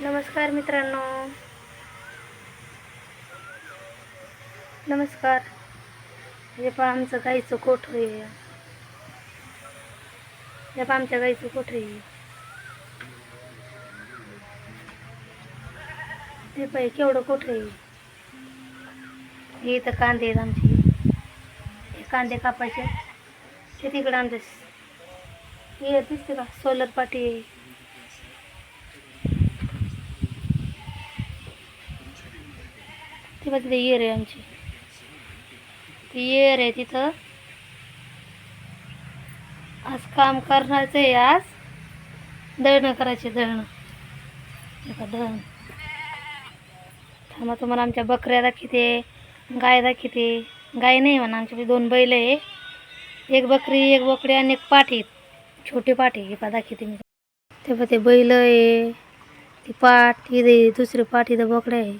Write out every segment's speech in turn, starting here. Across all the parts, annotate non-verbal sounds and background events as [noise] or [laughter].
नमस्कार मित्रांनो. नमस्कार. हे पहा आमचं गाईचं कोठ आहे. हे पहा आमच्या गाईचं कोठ आहे. ते पाय केवढं कोठ आहे. हे इथं कांदे आहेत आमचे. हे कांदे कापायचे. ते तिकडं आमचं हे दिसते का? सोलर पाटी आहे. ती बघ तिथे येर आहे आमची. ती येर आहे तिथं. आज काम करण्याचं आहे आज. दळणं करायचे दळणं हे दळण थांबा तुम्हाला आमच्या बकऱ्या दाखवते गाय दाखवते. गाय नाही म्हणा आमच्याकडे दोन बैल आहे. एक बकरी एक बकरी आणि एक पाठी छोटे पाठी हे पा दाखवते मी. ते पण ते बैल आहे. ती पाठ इथे दुसरी पाठ इथं बकड्या आहे.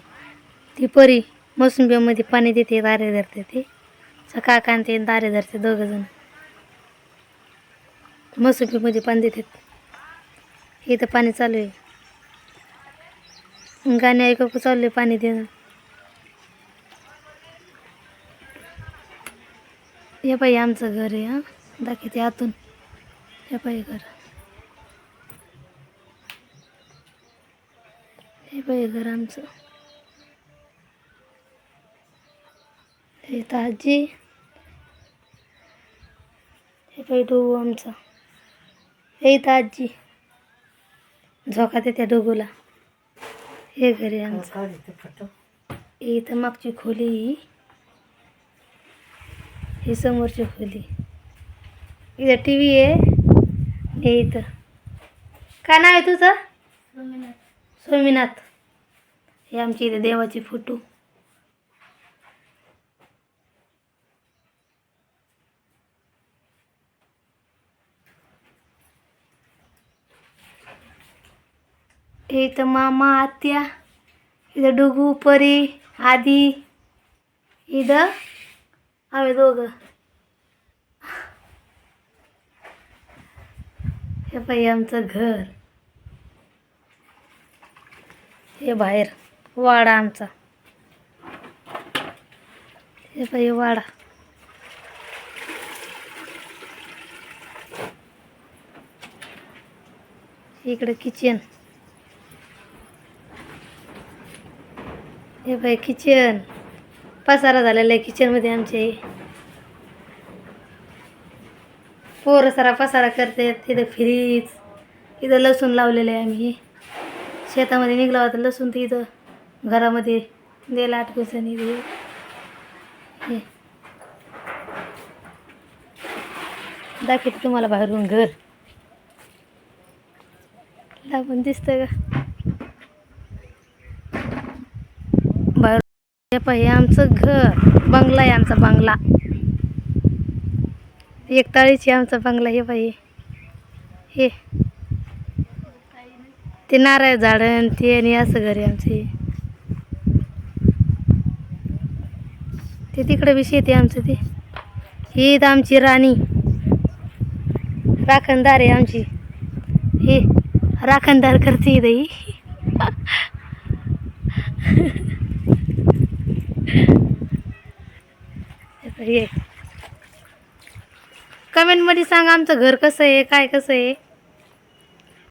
ती परी. मोसंबीमध्ये पाणी देते दारे धरते ते. काका आणि ते दारे धरते दोघं जण मोसंबीमध्ये पाणी देतात इथं पाणी चालू आहे. गाणे ऐकू चालू आहे पाणी देणं. हे बाई आमचं घर आहे हां. दाखवते आतून. हे बाई घर. हे बाई घर आमचं. हे इथं आजी हे बाई डोगू आमचा. हे इथं आजी झोका त्या डोगूला हे घर आमचं. हे इथं मागची खोली ही ही समोरची खोली. इथं टी व्ही आहे. हे इथं. काय नाव आहे तुझं? स्वामीनाथ हे आमची इथे देवाची फोटो. हे इथं मामा आत्या इथं डुगू परी आदी इथं आम्ही दोघं. हे पाहिजे आमचं घर. हे बाहेर वाडा आमचा. हे पाहिजे वाडा. इकडे किचन हे बाय किचन पसारा झालेला आहे किचनमध्ये आमचे. पोरं सारा पसारा करते तिथं फ्रीज इथं लसूण लावलेलं आहे आम्ही. शेतामध्ये निघला होता लसूण तर इथं घरामध्ये दिला आटकुसनी हे. दाखवते तुम्हाला बाहेरून घर. पण दिसतं का बाहेर हे पाहिजे आमचं घर बंगला आहे आमचा बंगला. एक आहे आमचा बंगला हे पाहिजे हे. ते नारळ झाडं ते आणि असं घर आहे आमचे ते तिकडे बी शेती आहे आमचं ते. ही आमची राणी. राखणदार आहे आमची. हे. राखणदार करते ही [laughs] हे. कमेंटमध्ये सांगा आमचं घर कसं आहे काय कसं आहे.